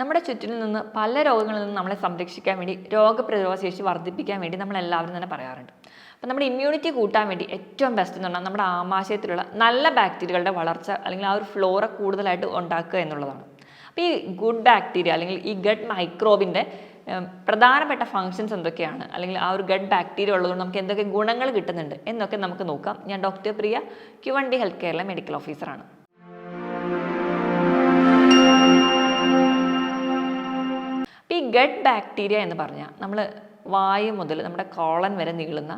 നമ്മുടെ ചുറ്റിൽ നിന്ന് പല രോഗങ്ങളിൽ നിന്ന് നമ്മളെ സംരക്ഷിക്കാൻ വേണ്ടി രോഗപ്രതിരോധ ശേഷി വർദ്ധിപ്പിക്കാൻ വേണ്ടി നമ്മൾ എല്ലാവരും തന്നെ പറയാറുണ്ട്. അപ്പം നമ്മുടെ ഇമ്മ്യൂണിറ്റി കൂട്ടാൻ വേണ്ടി ഏറ്റവും ബെസ്റ്റ് എന്ന് പറഞ്ഞാൽ നമ്മുടെ ആമാശയത്തിലുള്ള നല്ല ബാക്ടീരിയകളുടെ വളർച്ച അല്ലെങ്കിൽ ആ ഒരു ഫ്ലോറ കൂടുതലായിട്ട് ഉണ്ടാക്കുക എന്നുള്ളതാണ്. അപ്പോൾ ഈ ഗുഡ് ബാക്ടീരിയ അല്ലെങ്കിൽ ഈ ഗഡ് മൈക്രോബിന്റെ പ്രധാനപ്പെട്ട ഫങ്ഷൻസ് എന്തൊക്കെയാണ്? അല്ലെങ്കിൽ ആ ഒരു ഗഡ് ബാക്ടീരിയ ഉള്ളതുകൊണ്ട് നമുക്ക് എന്തൊക്കെ ഗുണങ്ങൾ കിട്ടുന്നുണ്ട് എന്നൊക്കെ നമുക്ക് നോക്കാം. ഞാൻ doctor Priya Q one D health കെയറിലെ medical ഓഫീസറാണ് ഗട്ട് ബാക്ടീരിയ എന്ന് പറഞ്ഞാൽ നമ്മൾ വായു മുതൽ നമ്മുടെ കോളൻ വരെ നീളുന്ന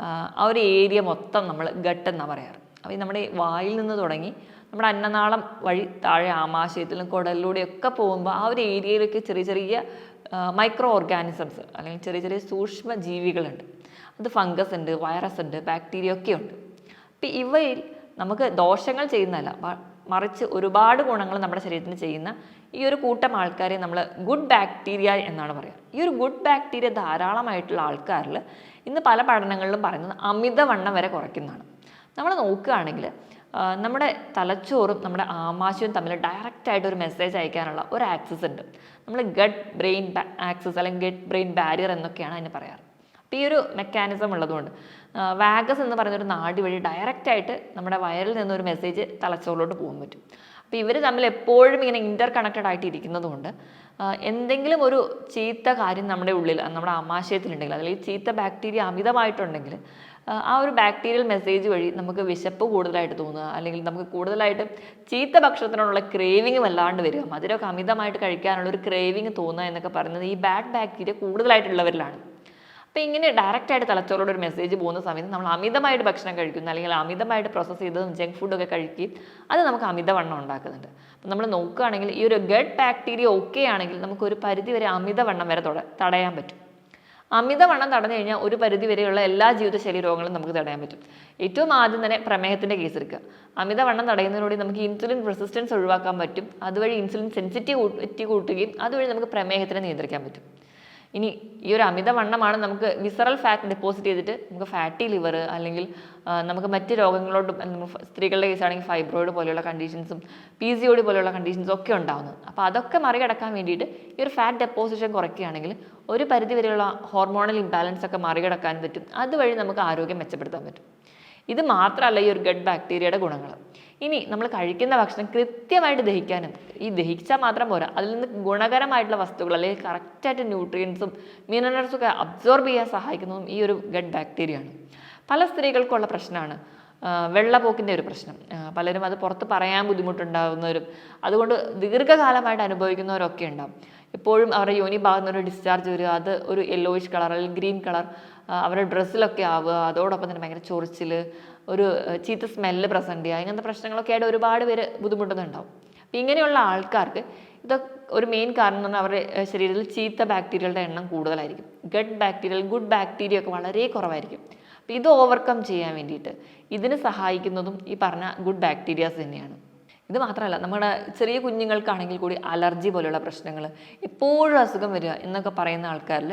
ആ, ഒരു ഏരിയ മൊത്തം നമ്മൾ ഗട്ട് എന്നാണ് പറയാറ്. അപ്പോൾ നമ്മുടെ വായിൽ നിന്ന് തുടങ്ങി നമ്മുടെ അന്നനാളം വഴി താഴെ ആമാശയത്തിലും കുടലിലൂടെയൊക്കെ പോകുമ്പോൾ ആ ഒരു ഏരിയയിലേക്ക് ചെറിയ ചെറിയ മൈക്രോ ഓർഗാനിസംസ് അല്ലെങ്കിൽ ചെറിയ ചെറിയ സൂക്ഷ്മ ജീവികളുണ്ട് അത് ഫംഗസ് ഉണ്ട് വൈറസ് ഉണ്ട് ബാക്ടീരിയ ഒക്കെ ഉണ്ട്. അപ്പോൾ ഇവയിൽ നമുക്ക് ദോഷങ്ങൾ ചെയ്യുന്നതല്ല. മറിച്ച് ഒരുപാട് ഗുണങ്ങൾ നമ്മുടെ ശരീരത്തിന് ചെയ്യുന്ന ഈ ഒരു കൂട്ടം ആൾക്കാരെ നമ്മൾ ഗുഡ് ബാക്ടീരിയ എന്നാണ് പറയുക ഈ ഒരു ഗുഡ് ബാക്ടീരിയ ധാരാളമായിട്ടുള്ള ആൾക്കാരിൽ ഇന്ന് പല പഠനങ്ങളിലും പറയുന്നത് അമിതവണ്ണം വരെ കുറയ്ക്കുന്നതാണ്. നമ്മൾ നോക്കുകയാണെങ്കിൽ നമ്മുടെ തലച്ചോറും നമ്മുടെ ആമാശയവും തമ്മിൽ ഡയറക്റ്റായിട്ട് ഒരു മെസ്സേജ് അയക്കാനുള്ള ഒരു ആക്സസ് ഉണ്ട്. നമ്മൾ ഗട്ട് ബ്രെയിൻ ആക്സസ് അല്ലെങ്കിൽ ഗട്ട് ബ്രെയിൻ ബാരിയർ എന്നൊക്കെയാണ് അതിന് പറയാറ്. ഈ ഒരു മെക്കാനിസം ഉള്ളതുകൊണ്ട് വാഗസ് എന്ന് പറയുന്നൊരു നാടി വഴി ഡയറക്റ്റ് ആയിട്ട് നമ്മുടെ വയറിൽ നിന്നൊരു മെസ്സേജ് തലച്ചോറിലോട്ട് പോകാൻ പറ്റും. അപ്പോൾ ഇവർ തമ്മിൽ എപ്പോഴും ഇങ്ങനെ ഇന്റർ കണക്റ്റഡ് ആയിട്ട് ഇരിക്കുന്നതുകൊണ്ട് എന്തെങ്കിലും ഒരു ചീത്ത കാര്യം നമ്മുടെ ഉള്ളിൽ നമ്മുടെ ആമാശയത്തിലുണ്ടെങ്കിൽ അല്ലെങ്കിൽ ചീത്ത ബാക്ടീരിയ അമിതമായിട്ടുണ്ടെങ്കിൽ ആ ഒരു ബാക്ടീരിയൽ മെസ്സേജ് വഴി നമുക്ക് വിശപ്പ് കൂടുതലായിട്ട് തോന്നുക അല്ലെങ്കിൽ നമുക്ക് കൂടുതലായിട്ട് ചീത്ത ഭക്ഷണത്തിനോടുള്ള ക്രേവിങ് വല്ലാണ്ട് വരിക മധുരമൊക്കെ അമിതമായിട്ട് കഴിക്കാനുള്ള ഒരു ക്രേവിങ് തോന്നുക എന്നൊക്കെ പറയുന്നത് ഈ ബാഡ് ബാക്ടീരിയ കൂടുതലായിട്ടുള്ളവരിലാണ്. അപ്പോൾ ഇങ്ങനെ ഡയറക്റ്റായിട്ട് തലച്ചോറോട് ഒരു മെസ്സേജ് പോകുന്ന സമയത്ത് നമ്മൾ അമിതമായിട്ട് ഭക്ഷണം കഴിക്കുന്നു അല്ലെങ്കിൽ അമിതമായിട്ട് പ്രോസസ്സ് ചെയ്തതും ജങ്ക് ഫുഡൊക്കെ കഴിക്കുകയും അത് നമുക്ക് അമിതവണ്ണം ഉണ്ടാക്കുന്നുണ്ട്. അപ്പം നമ്മൾ നോക്കുകയാണെങ്കിൽ ഈ ഒരു ഗഡ് ബാക്ടീരിയ ഓക്കെ ആണെങ്കിൽ നമുക്ക് ഒരു പരിധി വരെ അമിതവണ്ണം വരെ തൊട- തടയാൻ പറ്റും. അമിതവണ്ണം തടഞ്ഞു കഴിഞ്ഞാൽ ഒരു പരിധി വരെയുള്ള എല്ലാ ജീവിതശൈലി രോഗങ്ങളും നമുക്ക് തടയാൻ പറ്റും. ഏറ്റവും ആദ്യം തന്നെ പ്രമേഹത്തിന്റെ കേസ് എടുക്കുക. അമിതവണ്ണം തടയുന്നതിലൂടെ നമുക്ക് ഇൻസുലിൻ റെസിസ്റ്റൻസ് ഒഴിവാക്കാൻ പറ്റും. അതുവഴി ഇൻസുലിൻ സെൻസിറ്റിവിറ്റി കൂട്ടുകയും അതുവഴി നമുക്ക് പ്രമേഹത്തിനെ നിയന്ത്രിക്കാൻ പറ്റും. ഇനി ഈ ഒരു അമിതവണ്ണമാണ് നമുക്ക് വിസറൽ ഫാറ്റ് ഡെപ്പോസിറ്റ് ചെയ്തിട്ട് നമുക്ക് ഫാറ്റി ലിവർ അല്ലെങ്കിൽ നമുക്ക് മറ്റ് രോഗങ്ങളോട് സ്ത്രീകളുടെ കേസാണെങ്കിൽ ഫൈബ്രോയിഡ് പോലെയുള്ള കണ്ടീഷൻസും പി സി ഓഡി പോലെയുള്ള കണ്ടീഷൻസും ഒക്കെ ഉണ്ടാകുന്നത് അപ്പോൾ അതൊക്കെ മറികടക്കാൻ വേണ്ടിയിട്ട് ഈ ഒരു ഫാറ്റ് ഡെപ്പോസിഷൻ കുറയ്ക്കുകയാണെങ്കിൽ ഒരു പരിധിവരെയുള്ള ഹോർമോണൽ ഇംബാലൻസ് ഒക്കെ മറികടക്കാൻ പറ്റും. അതുവഴി നമുക്ക് ആരോഗ്യം മെച്ചപ്പെടുത്താൻ പറ്റും. ഇത് മാത്രമല്ല ഈ ഒരു ഗഡ് ബാക്ടീരിയയുടെ ഗുണങ്ങൾ. ഇനി നമ്മൾ കഴിക്കുന്ന ഭക്ഷണം കൃത്യമായിട്ട് ദഹിക്കാനും ഈ ദഹിച്ചാൽ മാത്രം പോരാ. അതിൽ നിന്ന് ഗുണകരമായിട്ടുള്ള വസ്തുക്കൾ അല്ലെങ്കിൽ കറക്റ്റായിട്ട് ന്യൂട്രിയൻസും മിനറൽസും ഒക്കെ അബ്സോർബ് ചെയ്യാൻ സഹായിക്കുന്നതും ഈ ഒരു ഗഡ് ബാക്ടീരിയ ആണ്. പല സ്ത്രീകൾക്കുള്ള പ്രശ്നമാണ്. വെള്ളപ്പോക്കിന്റെ ഒരു പ്രശ്നം. പലരും അത് പുറത്ത് പറയാൻ ബുദ്ധിമുട്ടുണ്ടാകുന്നവരും അതുകൊണ്ട് ദീർഘകാലമായിട്ട് അനുഭവിക്കുന്നവരൊക്കെ ഉണ്ടാകും എപ്പോഴും അവരുടെ യോനി ഭാഗത്തുനിന്ന് ഒരു ഡിസ്ചാർജ് വരിക അത് ഒരു യെല്ലോയിഷ് കളർ അല്ലെങ്കിൽ ഗ്രീൻ കളർ അവരുടെ ഡ്രസ്സിലൊക്കെ ആവുക അതോടൊപ്പം തന്നെ ഭയങ്കര ചൊറിച്ചിൽ ഒരു ചീത്ത സ്മെല്ല് പ്രസന്റ് ചെയ്യുക ഇങ്ങനത്തെ പ്രശ്നങ്ങളൊക്കെ ആയിട്ട് ഒരുപാട് പേര് ബുദ്ധിമുട്ടുന്നുണ്ടാവും. അപ്പം ഇങ്ങനെയുള്ള ആൾക്കാർക്ക് ഇതൊക്കെ ഒരു മെയിൻ കാരണം എന്ന് പറഞ്ഞാൽ അവരുടെ ശരീരത്തിൽ ചീത്ത ബാക്ടീരിയകളുടെ എണ്ണം കൂടുതലായിരിക്കും. ഗഡ് ബാക്ടീരിയൽ ഗുഡ് ബാക്ടീരിയ ഒക്കെ വളരെ കുറവായിരിക്കും. അപ്പോൾ ഇത് ഓവർകം ചെയ്യാൻ വേണ്ടിയിട്ട് ഇതിന് സഹായിക്കുന്നതും ഈ പറഞ്ഞ ഗുഡ് ബാക്ടീരിയാസ് തന്നെയാണ്. ഇത് മാത്രമല്ല നമ്മുടെ ചെറിയ കുഞ്ഞുങ്ങൾക്കാണെങ്കിൽ കൂടി അലർജി പോലെയുള്ള പ്രശ്നങ്ങൾ എപ്പോഴും അസുഖം വരിക എന്നൊക്കെ പറയുന്ന ആൾക്കാരിൽ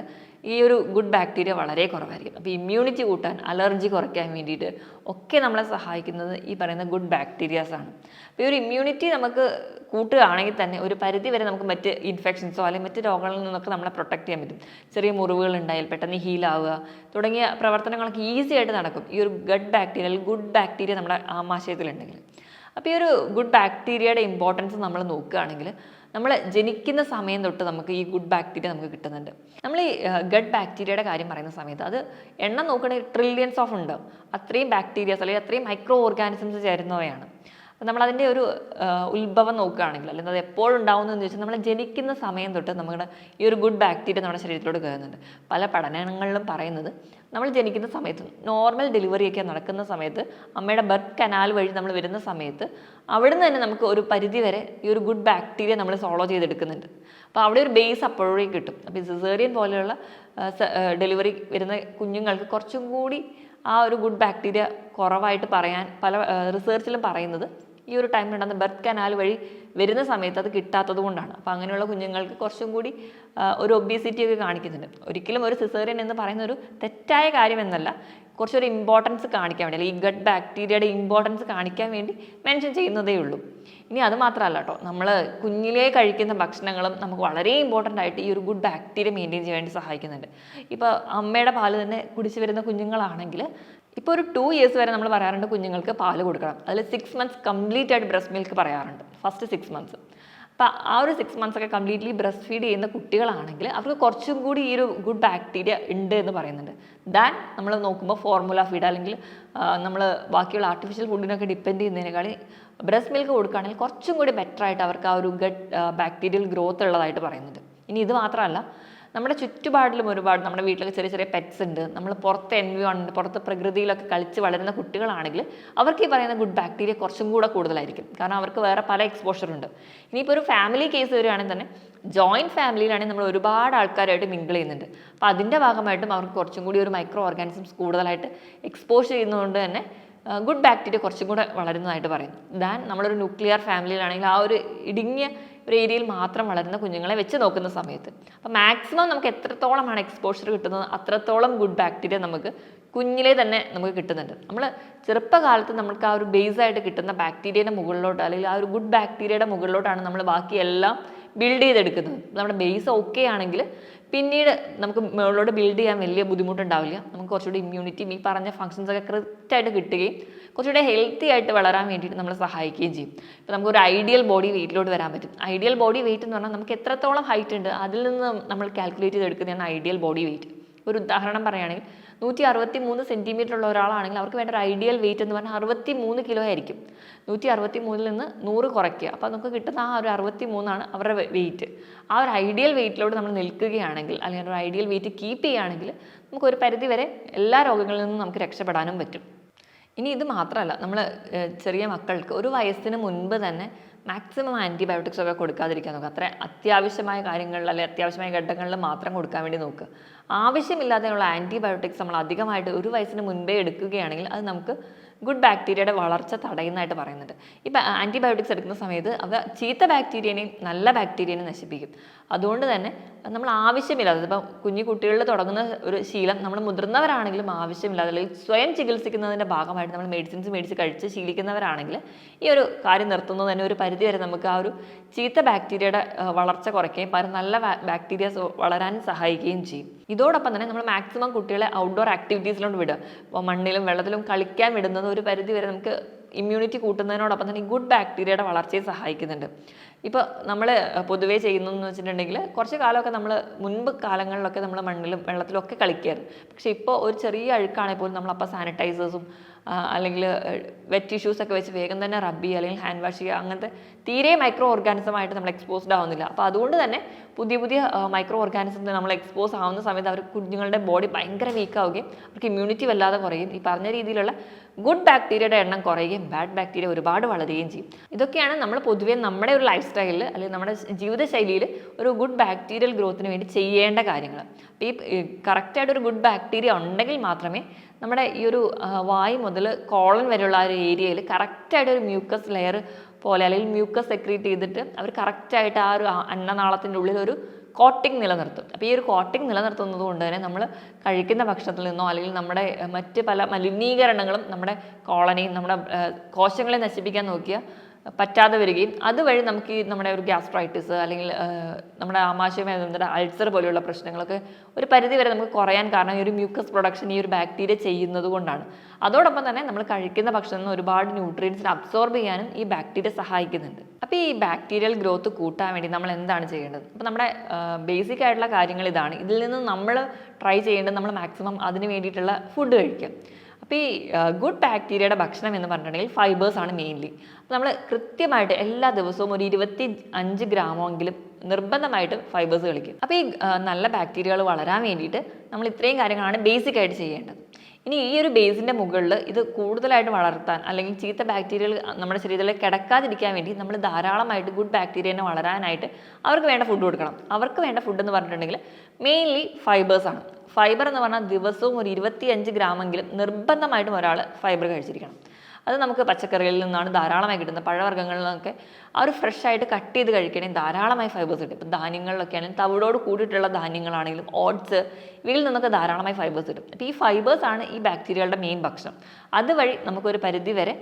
ഈ ഒരു ഗുഡ് ബാക്ടീരിയ വളരെ കുറവായിരിക്കും. അപ്പോൾ ഇമ്മ്യൂണിറ്റി കൂട്ടാൻ അലർജി കുറയ്ക്കാൻ വേണ്ടിയിട്ട് ഒക്കെ നമ്മളെ സഹായിക്കുന്നത് ഈ പറയുന്ന ഗുഡ് ബാക്ടീരിയാസ് ആണ്. അപ്പോൾ ഈ ഒരു ഇമ്മ്യൂണിറ്റി നമുക്ക് കൂട്ടുകയാണെങ്കിൽ തന്നെ ഒരു പരിധി വരെ നമുക്ക് മറ്റ് ഇൻഫെക്ഷൻസോ അല്ലെങ്കിൽ മറ്റ് രോഗങ്ങളിൽ നിന്നൊക്കെ നമ്മളെ പ്രൊട്ടക്ട് ചെയ്യാൻ പറ്റും. ചെറിയ മുറിവുകൾ ഉണ്ടായാൽ പെട്ടെന്ന് ഹീലാവുക തുടങ്ങിയ പ്രവർത്തനങ്ങളൊക്കെ ഈസി ആയിട്ട് നടക്കും. ഈ ഒരു ഗഡ് ബാക്ടീരിയ അല്ലെങ്കിൽ ഗുഡ് ബാക്ടീരിയ നമ്മുടെ ആമാശയത്തിലുണ്ടെങ്കിൽ. അപ്പോൾ ഈ ഒരു ഗുഡ് ബാക്ടീരിയയുടെ ഇമ്പോർട്ടൻസ് നമ്മൾ നോക്കുകയാണെങ്കിൽ നമ്മൾ ജനിക്കുന്ന സമയം തൊട്ട് നമുക്ക് ഈ ഗുഡ് ബാക്ടീരിയ നമുക്ക് കിട്ടുന്നുണ്ട്. നമ്മൾ ഈ ഗഡ് ബാക്ടീരിയയുടെ കാര്യം പറയുന്ന സമയത്ത് അത് എണ്ണം നോക്കുകയാണെങ്കിൽ ട്രില്യൻസ് ഓഫ് ഉണ്ട്. അത്രയും ബാക്ടീരിയസ് അല്ലെങ്കിൽ അത്രയും മൈക്രോ ഓർഗാനിസംസ് ചേരുന്നവയാണ്. അപ്പോൾ നമ്മൾ അതിന്റെ ഒരു ഉത്ഭവം നോക്കുകയാണെങ്കിൽ അല്ലെങ്കിൽ അത് എപ്പോഴുണ്ടാവുന്നതെന്ന് ചോദിച്ചാൽ നമ്മൾ ജനിക്കുന്ന സമയം തൊട്ട് നമ്മുടെ ഈ ഒരു ഗുഡ് ബാക്ടീരിയ നമ്മുടെ ശരീരത്തിലോട്ട് കയറുന്നുണ്ട്. പല പഠനങ്ങളിലും പറയുന്നത് നമ്മൾ ജനിക്കുന്ന സമയത്ത് നോർമൽ ഡെലിവറിയൊക്കെ നടക്കുന്ന സമയത്ത് അമ്മയുടെ ബർത്ത് കനാൽ വഴി നമ്മൾ വരുന്ന സമയത്ത് അവിടുന്ന് തന്നെ നമുക്ക് ഒരു പരിധി വരെ ഈ ഒരു ഗുഡ് ബാക്ടീരിയ നമ്മൾ സോളോ ചെയ്തെടുക്കുന്നുണ്ട്. അപ്പോൾ അവിടെ ഒരു ബേസ് അപ്പോഴേ കിട്ടും. അപ്പോൾ സിസേറിയൻ പോലെയുള്ള ഡെലിവറി വരുന്ന കുഞ്ഞുങ്ങൾക്ക് കുറച്ചും കൂടി ആ ഒരു ഗുഡ് ബാക്ടീരിയ കുറവായിട്ട് പറയാൻ പല റിസർച്ചിലും പറയുന്നത് ഈ ഒരു ടൈമിൽ ടൈമിലുണ്ടാകുന്ന ബർത്ത് കനാൽ വഴി വരുന്ന സമയത്ത് അത് കിട്ടാത്തത് കൊണ്ടാണ്. അപ്പോൾ അങ്ങനെയുള്ള കുഞ്ഞുങ്ങൾക്ക് കുറച്ചും കൂടി ഒരു ഒബീസിറ്റി ഒക്കെ കാണിക്കുന്നുണ്ട്. ഒരിക്കലും ഒരു സിസേറിയൻ എന്ന് പറയുന്ന ഒരു തെറ്റായ കാര്യം എന്നല്ല. കുറച്ചൊരു ഇമ്പോർട്ടൻസ് കാണിക്കാൻ വേണ്ടി അല്ലെങ്കിൽ ഈ ഗട്ട് ബാക്ടീരിയയുടെ ഇമ്പോർട്ടൻസ് കാണിക്കാൻ വേണ്ടി മെൻഷൻ ചെയ്യുന്നതേ ഉള്ളൂ. ഇനി അത് മാത്രമല്ല കേട്ടോ നമ്മൾ കുഞ്ഞിലേ കഴിക്കുന്ന ഭക്ഷണങ്ങളും നമുക്ക് വളരെ ഇമ്പോർട്ടന്റ് ആയിട്ട് ഈ ഒരു ഗുഡ് ബാക്ടീരിയ മെയിന്റെയിൻ ചെയ്യാൻ വേണ്ടി സഹായിക്കുന്നുണ്ട്. ഇപ്പോൾ അമ്മയുടെ പാൽ തന്നെ കുടിച്ചു വരുന്ന കുഞ്ഞുങ്ങളാണെങ്കിൽ ഇപ്പോൾ ഒരു ടു ഇയേഴ്സ് വരെ നമ്മൾ പറയാറുണ്ട് കുഞ്ഞുങ്ങൾക്ക് പാൽ കൊടുക്കണം. അതിൽ സിക്സ് മന്ത്സ് കംപ്ലീറ്റ് ആയിട്ട് ബ്രസ്റ്റ് മിൽക്ക് പറയാറുണ്ട്. ഫസ്റ്റ് സിക്സ് മന്ത്സ് അപ്പോൾ ആ ഒരു സിക്സ് മന്ത്സ് ഒക്കെ കംപ്ലീറ്റ്ലി ബ്രസ്റ്റ് ഫീഡ് ചെയ്യുന്ന കുട്ടികളാണെങ്കിൽ അവർക്ക് കുറച്ചും കൂടി ഈ ഒരു ഗുഡ് ബാക്ടീരിയ ഉണ്ട് എന്ന് പറയുന്നുണ്ട്. ദാൻ നമ്മൾ നോക്കുമ്പോൾ ഫോർമുല ഫീഡ് അല്ലെങ്കിൽ നമ്മൾ ബാക്കിയുള്ള ആർട്ടിഫിഷ്യൽ ഫുഡിനൊക്കെ ഡിപ്പെൻഡ് ചെയ്യുന്നതിനേക്കാളും ബ്രസ്റ്റ് മിൽക്ക് കൊടുക്കുകയാണെങ്കിൽ കുറച്ചും കൂടി ബെറ്റർ ആയിട്ട് അവർക്ക് ആ ഒരു ഗഡ് ബാക്ടീരിയൽ ഗ്രോത്ത് ഉള്ളതായിട്ട് പറയുന്നുണ്ട്. ഇനി ഇത് മാത്രമല്ല നമ്മുടെ ചുറ്റുപാടിലും ഒരുപാട് നമ്മുടെ വീട്ടിലൊക്കെ ചെറിയ ചെറിയ പെറ്റ്സ് ഉണ്ട്. നമ്മൾ പുറത്ത് എൻവിയോൺമെന്റ് പുറത്ത് പ്രകൃതിയിലൊക്കെ കളിച്ച് വളരുന്ന കുട്ടികളാണെങ്കിൽ അവർക്ക് ഈ പറയുന്ന ഗുഡ് ബാക്ടീരിയ കുറച്ചും കൂടെ കൂടുതലായിരിക്കും. കാരണം അവർക്ക് വേറെ പല എക്സ്പോഷർ ഉണ്ട്. ഇനിയിപ്പോൾ ഒരു ഫാമിലി കേസ് വരികയാണെങ്കിൽ തന്നെ ജോയിന്റ് ഫാമിലിയിലാണെങ്കിൽ നമ്മൾ ഒരുപാട് ആൾക്കാരായിട്ട് മിങ്കിൾ ചെയ്യുന്നുണ്ട്. അപ്പോൾ അതിന്റെ ഭാഗമായിട്ടും അവർക്ക് കുറച്ചും കൂടി ഒരു മൈക്രോ ഓർഗാനിസംസ് കൂടുതലായിട്ട് എക്സ്പോഷ് ചെയ്യുന്നതുകൊണ്ട് തന്നെ ഗുഡ് ബാക്ടീരിയ കുറച്ചും കൂടെ വളരുന്നതായിട്ട് പറയുന്നു. ദാൻ നമ്മളൊരു ന്യൂക്ലിയർ ഫാമിലിയിലാണെങ്കിൽ ആ ഒരു ഇടുങ്ങിയ ഒരു ഏരിയയിൽ മാത്രം വളരുന്ന കുഞ്ഞുങ്ങളെ വെച്ച് നോക്കുന്ന സമയത്ത്. അപ്പോൾ മാക്സിമം നമുക്ക് എത്രത്തോളമാണ് എക്സ്പോഷർ കിട്ടുന്നത്? അത്രത്തോളം ഗുഡ് ബാക്ടീരിയ നമുക്ക് കുഞ്ഞിലെ തന്നെ നമുക്ക് കിട്ടുന്നുണ്ട്. നമ്മൾ ചെറുപ്പകാലത്ത് നമുക്ക് ആ ഒരു ബേസ് ആയിട്ട് കിട്ടുന്ന ബാക്ടീരിയയുടെ മുകളിലോട്ട് അല്ലെങ്കിൽ ആ ഒരു ഗുഡ് ബാക്ടീരിയയുടെ മുകളിലോട്ടാണ് നമ്മൾ ബാക്കി എല്ലാം ബിൽഡ് ചെയ്തെടുക്കുന്നത്. നമ്മുടെ ബേസ് ഓക്കെ ആണെങ്കിൽ പിന്നീട് നമുക്ക് മുകളിലോട്ട് ബിൽഡ് ചെയ്യാൻ വലിയ ബുദ്ധിമുട്ടുണ്ടാവില്ല. നമുക്ക് കുറച്ചുകൂടി ഇമ്മ്യൂണിറ്റിയും ഈ പറഞ്ഞ ഫങ്ഷൻസ് ഒക്കെ കൃത്യമായിട്ട് കിട്ടുകയും കുറച്ചുകൂടി ഹെൽത്തി ആയിട്ട് വളരാൻ വേണ്ടിയിട്ട് നമ്മളെ സഹായിക്കുകയും ചെയ്യും. ഇപ്പോൾ നമുക്കൊരു ഐഡിയൽ ബോഡി വെയിറ്റിലോട്ട് വരാൻ പറ്റും. ഐഡിയൽ ബോഡി വെയിറ്റ് എന്ന് പറഞ്ഞാൽ നമുക്ക് എത്രത്തോളം ഹൈറ്റ് ഉണ്ട്? അതിൽ നിന്ന് നമ്മൾ കാൽക്കുലേറ്റ് ചെയ്തെടുക്കുന്നതാണ് ഐഡിയൽ ബോഡി വെയിറ്റ് ഒരു ഉദാഹരണം പറയുകയാണെങ്കിൽ നൂറ്റി അറുപത്തി മൂന്ന് സെന്റിമീറ്റർ ഉള്ള ഒരാളാണെങ്കിൽ അവർക്ക് വേണ്ട ഒരു ഐഡിയൽ വെയിറ്റ് എന്ന് പറഞ്ഞാൽ അറുപത്തി മൂന്ന് കിലോ ആയിരിക്കും. നൂറ്റി അറുപത്തി മൂന്നിൽ നിന്ന് നൂറ് കുറയ്ക്കുക. അപ്പോൾ നമുക്ക് കിട്ടുന്ന ആ ഒരു അറുപത്തി മൂന്നാണ് അവരുടെ വെയിറ്റ് ആ ഒരു ഐഡിയൽ വെയിറ്റിലോട്ട് നമ്മൾ നിൽക്കുകയാണെങ്കിൽ അല്ലെങ്കിൽ ഒരു ഐഡിയൽ വെയിറ്റ് കീപ്പ് ചെയ്യുകയാണെങ്കിൽ നമുക്ക് ഒരു പരിധി വരെ എല്ലാ രോഗങ്ങളിൽ നിന്നും നമുക്ക് രക്ഷപ്പെടാനും പറ്റും. ഇനി ഇത് മാത്രമല്ല നമ്മൾ ചെറിയ മക്കൾക്ക് ഒരു വയസ്സിന് മുൻപ് തന്നെ മാക്സിമം ആന്റിബയോട്ടിക്സ് ഒക്കെ കൊടുക്കാതിരിക്കാൻ നോക്കുക. അത്ര അത്യാവശ്യമായ കാര്യങ്ങളിൽ അല്ലെങ്കിൽ അത്യാവശ്യമായ ഘട്ടങ്ങളിൽ മാത്രം കൊടുക്കാൻ വേണ്ടി നോക്കുക. ആവശ്യമില്ലാതെയുള്ള ആന്റിബയോട്ടിക്സ് നമ്മൾ അധികമായിട്ട് ഒരു വയസ്സിന് മുൻപേ എടുക്കുകയാണെങ്കിൽ അത് നമുക്ക് ഗുഡ് ബാക്ടീരിയയുടെ വളർച്ച തടയുന്നതായിട്ട് പറയുന്നുണ്ട്. ഇപ്പം ആന്റിബയോട്ടിക്സ് എടുക്കുന്ന സമയത്ത് അവ ചീത്ത ബാക്ടീരിയനെയും നല്ല ബാക്ടീരിയനെയും നശിപ്പിക്കും. അതുകൊണ്ട് തന്നെ നമ്മൾ ആവശ്യമില്ലാതെ ഇപ്പം കുഞ്ഞു കുട്ടികളിൽ തുടങ്ങുന്ന ഒരു ശീലം നമ്മൾ മുതിർന്നവരാണെങ്കിലും ആവശ്യമില്ലാതെ അല്ലെങ്കിൽ സ്വയം ചികിത്സിക്കുന്നതിന്റെ ഭാഗമായിട്ട് നമ്മൾ മെഡിസിൻസ് മേടിച്ച് കഴിച്ച് ശീലിക്കുന്നവരാണെങ്കിൽ ഈ ഒരു കാര്യം നിർത്തുന്നത് തന്നെ ഒരു പരിധി വരെ നമുക്ക് ആ ഒരു ചീത്ത ബാക്ടീരിയയുടെ വളർച്ച കുറയ്ക്കുകയും പകരം നല്ല ബാക്ടീരിയസ് വളരാൻ സഹായിക്കുകയും ചെയ്യും. ഇതോടൊപ്പം തന്നെ നമ്മൾ മാക്സിമം കുട്ടികളെ ഔട്ട്ഡോർ ആക്ടിവിറ്റീസിലോട്ട് വിടുക. ഇപ്പോൾ മണ്ണിലും വെള്ളത്തിലും കളിക്കാൻ വിടുന്നത് ഒരു പരിധി വരെ നമുക്ക് ഇമ്മ്യൂണിറ്റി കൂട്ടുന്നതിനോടൊപ്പം തന്നെ ഗുഡ് ബാക്ടീരിയയുടെ വളർച്ചയെ സഹായിക്കുന്നുണ്ട്. ഇപ്പോൾ നമ്മൾ പൊതുവേ ചെയ്യുന്നതെന്ന് വെച്ചിട്ടുണ്ടെങ്കിൽ കുറച്ച് കാലമൊക്കെ നമ്മൾ മുൻപ് കാലങ്ങളിലൊക്കെ നമ്മൾ മണ്ണിലും വെള്ളത്തിലും ഒക്കെ കളിക്കായിരുന്നു. പക്ഷേ ഇപ്പോൾ ഒരു ചെറിയ അഴുക്കാണെങ്കിൽ പോലും നമ്മളപ്പോൾ സാനിറ്റൈസേഴ്സും അല്ലെങ്കിൽ വെറ്റ് ടിഷ്യൂസ് ഒക്കെ വെച്ച് വേഗം തന്നെ റബ്ബ് ചെയ്യുക അല്ലെങ്കിൽ ഹാൻഡ് വാഷ് ചെയ്യുക അങ്ങനത്തെ തീരെ മൈക്രോ ഓർഗാനിസം ആയിട്ട് നമ്മൾ എക്സ്പോസ്ഡ് ആവുന്നില്ല. അപ്പോൾ അതുകൊണ്ട് തന്നെ പുതിയ പുതിയ മൈക്രോ ഓർഗാനിസം നമ്മൾ എക്സ്പോസ് ആവുന്ന സമയത്ത് അവർ കുഞ്ഞുങ്ങളുടെ ബോഡി ഭയങ്കര വീക്കാവുകയും അവർക്ക് ഇമ്മ്യൂണിറ്റി വല്ലാതെ കുറയും ഈ പറഞ്ഞ രീതിയിലുള്ള ഗുഡ് ബാക്ടീരിയയുടെ എണ്ണം കുറയുകയും ബാഡ് ബാക്ടീരിയ ഒരുപാട് വളരുകയും ചെയ്യും. ഇതൊക്കെയാണ് നമ്മൾ പൊതുവേ നമ്മുടെ ഒരു ലൈഫ് സ്റ്റൈലിൽ അല്ലെങ്കിൽ നമ്മുടെ ജീവിതശൈലിയിൽ ഒരു ഗുഡ് ബാക്ടീരിയൽ ഗ്രോത്തിന് വേണ്ടി ചെയ്യേണ്ട കാര്യങ്ങൾ അപ്പോൾ ഈ കറക്റ്റായിട്ട് ഒരു ഗുഡ് ബാക്ടീരിയ ഉണ്ടെങ്കിൽ മാത്രമേ നമ്മുടെ ഈ ഒരു വായു മുതൽ കോളൻ വരെയുള്ള ആ ഒരു ഏരിയയിൽ കറക്റ്റായിട്ട് ഒരു മ്യൂക്കസ് ലെയർ പോലെ അല്ലെങ്കിൽ മ്യൂക്കസ് സെക്രീറ്റ് ചെയ്തിട്ട് അവർ കറക്റ്റായിട്ട് ആ ഒരു അന്നനാളത്തിന്റെ ഉള്ളിൽ ഒരു കോട്ടിംഗ് നിലനിർത്തും. അപ്പോൾ ഈ ഒരു കോട്ടിംഗ് നിലനിർത്തുന്നത് കൊണ്ട് തന്നെ നമ്മൾ കഴിക്കുന്ന ഭക്ഷണത്തിൽ നിന്നോ അല്ലെങ്കിൽ നമ്മുടെ മറ്റ് പല മലിനീകരണങ്ങളും നമ്മുടെ കോളനിയും നമ്മുടെ കോശങ്ങളെ നശിപ്പിക്കാൻ നോക്കിയാൽ പറ്റാതെ വരികയും അതുവഴി നമുക്ക് ഈ നമ്മുടെ ഒരു ഗ്യാസ്ട്രൈറ്റിസ് അല്ലെങ്കിൽ നമ്മുടെ ബന്ധപ്പെട്ട അൾസർ പോലെയുള്ള പ്രശ്നങ്ങളൊക്കെ ഒരു പരിധി വരെ നമുക്ക് കുറയാൻ കാരണം ഈ ഒരു മ്യൂക്കസ് പ്രൊഡക്ഷൻ ഈ ഒരു ബാക്ടീരിയ ചെയ്യുന്നത് കൊണ്ടാണ്. അതോടൊപ്പം തന്നെ നമ്മൾ കഴിക്കുന്ന ഭക്ഷണത്തിൽ നിന്ന് ഒരുപാട് ന്യൂട്രിയൻസിനെ അബ്സോർബ് ചെയ്യാനും ഈ ബാക്ടീരിയ സഹായിക്കുന്നുണ്ട്. അപ്പോൾ ഈ ബാക്ടീരിയൽ ഗ്രോത്ത് കൂട്ടാൻ വേണ്ടി നമ്മൾ എന്താണ് ചെയ്യേണ്ടത്? അപ്പോൾ നമ്മുടെ ബേസിക് ആയിട്ടുള്ള കാര്യങ്ങൾ ഇതാണ്. ഇതിൽ നിന്ന് നമ്മൾ ട്രൈ ചെയ്യേണ്ടത് നമ്മൾ മാക്സിമം അതിന് വേണ്ടിയിട്ടുള്ള ഫുഡ് കഴിക്കുക. അപ്പോൾ ഈ ഗുഡ് ബാക്ടീരിയയുടെ ഭക്ഷണം എന്ന് പറഞ്ഞിട്ടുണ്ടെങ്കിൽ ഫൈബേഴ്സ് ആണ് മെയിൻലി അപ്പോൾ നമ്മൾ കൃത്യമായിട്ട് എല്ലാ ദിവസവും ഒരു ഇരുപത്തി അഞ്ച് ഗ്രാമമെങ്കിലും നിർബന്ധമായിട്ട് ഫൈബേഴ്സ് കളിക്കും. അപ്പോൾ ഈ നല്ല ബാക്ടീരിയകൾ വളരാൻ വേണ്ടിയിട്ട് നമ്മൾ ഇത്രയും കാര്യങ്ങളാണ് ബേസിക് ആയിട്ട് ചെയ്യേണ്ടത്. ഇനി ഈ ഒരു ബേസിന്റെ മുകളിൽ ഇത് കൂടുതലായിട്ട് വളർത്താൻ അല്ലെങ്കിൽ ചീത്ത ബാക്ടീരിയകൾ നമ്മുടെ ശരീരത്തിൽ കിടക്കാതിരിക്കാൻ വേണ്ടി നമ്മൾ ധാരാളമായിട്ട് ഗുഡ് ബാക്ടീരിയനെ വളരാനായിട്ട് അവർക്ക് വേണ്ട ഫുഡ് കൊടുക്കണം. അവർക്ക് വേണ്ട ഫുഡ് എന്ന് പറഞ്ഞിട്ടുണ്ടെങ്കിൽ മെയിൻലി ഫൈബേഴ്സ് ആണ്. ഫൈബർ എന്ന് പറഞ്ഞാൽ ദിവസവും ഒരു ഇരുപത്തിയഞ്ച് ഗ്രാമെങ്കിലും നിർബന്ധമായിട്ടും ഒരാൾ ഫൈബർ കഴിച്ചിരിക്കണം. അത് നമുക്ക് പച്ചക്കറികളിൽ നിന്നാണ് ധാരാളമായി കിട്ടുന്നത്. പഴവർഗങ്ങളിൽ നിന്നൊക്കെ ആ ഒരു ഫ്രഷ് ആയിട്ട് കട്ട് ചെയ്ത് കഴിക്കണമെങ്കിൽ ധാരാളമായി ഫൈബേഴ്സ് കിട്ടും. ഇപ്പം ധാന്യങ്ങളിലൊക്കെ ആണെങ്കിലും തവിടോട് കൂടിയിട്ടുള്ള ധാന്യങ്ങളാണെങ്കിലും ഓട്സ് ഇവയിൽ നിന്നൊക്കെ ധാരാളമായി ഫൈബേഴ്സ് കിട്ടും. അപ്പോൾ ഈ ഫൈബേഴ്സ് ആണ് ഈ ബാക്ടീരിയകളുടെ മെയിൻ ഭക്ഷണം. അതുവഴി നമുക്കൊരു പരിധി വരെ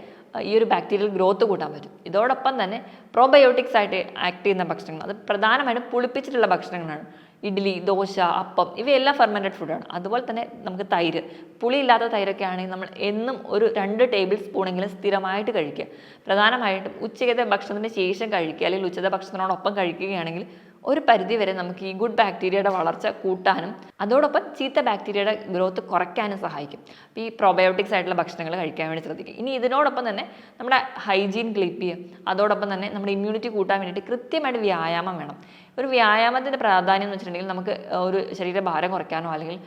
ഈ ഒരു ബാക്ടീരിയൽ ഗ്രോത്ത് കൂട്ടാൻ പറ്റും. ഇതോടൊപ്പം തന്നെ പ്രോബയോട്ടിക്സ് ആയിട്ട് ആക്ട് ചെയ്യുന്ന ഭക്ഷണങ്ങൾ. അത് പ്രധാനമായിട്ടും പുളിപ്പിച്ചിട്ടുള്ള ഭക്ഷണങ്ങളാണ്. ഇഡ്ഡലി ദോശ അപ്പം ഇവയെല്ലാം ഫെർമെന്റഡ് ഫുഡാണ് അതുപോലെ തന്നെ നമുക്ക് തൈര്. പുളിയില്ലാത്ത തൈരൊക്കെ ആണെങ്കിൽ നമ്മൾ എന്നും ഒരു രണ്ട് ടേബിൾ സ്പൂണെങ്കിലും സ്ഥിരമായിട്ട് കഴിക്കുക. പ്രധാനമായിട്ടും ഉച്ചയ്ക്കത്തെ ഭക്ഷണത്തിന് ശേഷം കഴിക്കുക അല്ലെങ്കിൽ ഉച്ചത്തെ ഭക്ഷണത്തിനോടൊപ്പം കഴിക്കുകയാണെങ്കിൽ ഒരു പരിധി വരെ നമുക്ക് ഈ ഗുഡ് ബാക്ടീരിയയുടെ വളർച്ച കൂട്ടാനും അതോടൊപ്പം ചീത്ത ബാക്ടീരിയയുടെ ഗ്രോത്ത് കുറയ്ക്കാനും സഹായിക്കും. അപ്പോൾ ഈ പ്രോബയോട്ടിക്സ് ആയിട്ടുള്ള ഭക്ഷണങ്ങൾ കഴിക്കാൻ വേണ്ടി ശ്രദ്ധിക്കുക. ഇനി ഇതിനോടൊപ്പം തന്നെ നമ്മുടെ ഹൈജീൻ ക്ലീപ്പ് ചെയ്യുക അതോടൊപ്പം തന്നെ നമ്മുടെ ഇമ്മ്യൂണിറ്റി കൂട്ടാൻ വേണ്ടിയിട്ട് കൃത്യമായിട്ട് വ്യായാമം വേണം. ഒരു വ്യായാമത്തിന്റെ പ്രാധാന്യം എന്ന് വെച്ചിട്ടുണ്ടെങ്കിൽ നമുക്ക് ഒരു ശരീരഭാരം കുറയ്ക്കാനോ അല്ലെങ്കിൽ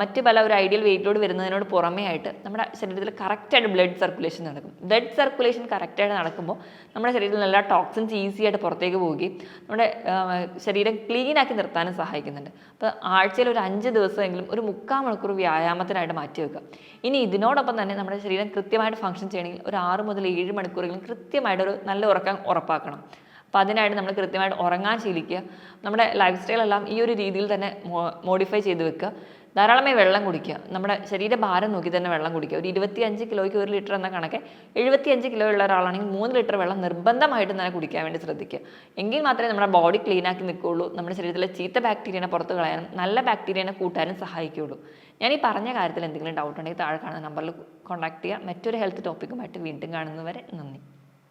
മറ്റ് പല ഒരു ഐഡിയൽ വെയിറ്റിലോട് വരുന്നതിനോട് പുറമേ ആയിട്ട് നമ്മുടെ ശരീരത്തിൽ കറക്റ്റായിട്ട് ബ്ലഡ് സർക്കുലേഷൻ നടക്കും. ബ്ലഡ് സർക്കുലേഷൻ കറക്റ്റായിട്ട് നടക്കുമ്പോൾ നമ്മുടെ ശരീരത്തിൽ നല്ല ടോക്സിൻസ് ഈസി ആയിട്ട് പുറത്തേക്ക് പോവുകയും നമ്മുടെ ശരീരം ക്ലീൻ ആക്കി നിർത്താനും സഹായിക്കുന്നുണ്ട്. അപ്പോൾ ആഴ്ചയിൽ ഒരു അഞ്ച് ദിവസമെങ്കിലും ഒരു മുക്കാൽ മണിക്കൂർ വ്യായാമത്തിനായിട്ട് മാറ്റി വെക്കുക. ഇനി ഇതിനോടൊപ്പം തന്നെ നമ്മുടെ ശരീരം കൃത്യമായിട്ട് ഫംഗ്ഷൻ ചെയ്യണമെങ്കിൽ ഒരു ആറ് മുതൽ ഏഴ് മണിക്കൂറെങ്കിലും കൃത്യമായിട്ട് ഒരു നല്ല ഉറക്കം ഉറപ്പാക്കണം. അപ്പോൾ അതിനായിട്ട് നമ്മൾ കൃത്യമായിട്ട് ഉറങ്ങാൻ ശീലിക്കുക. നമ്മുടെ ലൈഫ് സ്റ്റൈലെല്ലാം ഈ ഒരു രീതിയിൽ തന്നെ മോഡിഫൈ ചെയ്ത് വെക്കുക. ധാരാളമായി വെള്ളം കുടിക്കുക. നമ്മുടെ ശരീരഭാരം നോക്കി തന്നെ വെള്ളം കുടിക്കുക. ഒരു ഇരുപത്തിയഞ്ച് കിലോയ്ക്ക് ഒരു ലിറ്റർ എന്ന കണക്ക് എഴുപത്തിയഞ്ച് കിലോ ഉള്ള ഒരാളാണെങ്കിൽ മൂന്ന് ലിറ്റർ വെള്ളം നിർബന്ധമായിട്ട് തന്നെ കുടിക്കാൻ വേണ്ടി ശ്രദ്ധിക്കുക. എങ്കിൽ മാത്രമേ നമ്മുടെ ബോഡി ക്ലീൻ ആക്കി നിൽക്കുകയുള്ളൂ. നമ്മുടെ ശരീരത്തിലെ ചീത്ത ബാക്ടീരിയനെ പുറത്ത് കളയാനും നല്ല ബാക്ടീരിയനെ കൂട്ടാനും സഹായിക്കുകയുള്ളൂ. ഞാൻ ഈ പറഞ്ഞ കാര്യത്തിൽ എന്തെങ്കിലും ഡൗട്ട് ഉണ്ടെങ്കിൽ താഴെ കാണുന്ന നമ്പറിൽ കോൺടാക്ട് ചെയ്യുക. മറ്റൊരു ഹെൽത്ത് ടോപ്പിക്കുമായിട്ട് വീണ്ടും കാണുന്നവരെ നന്ദി.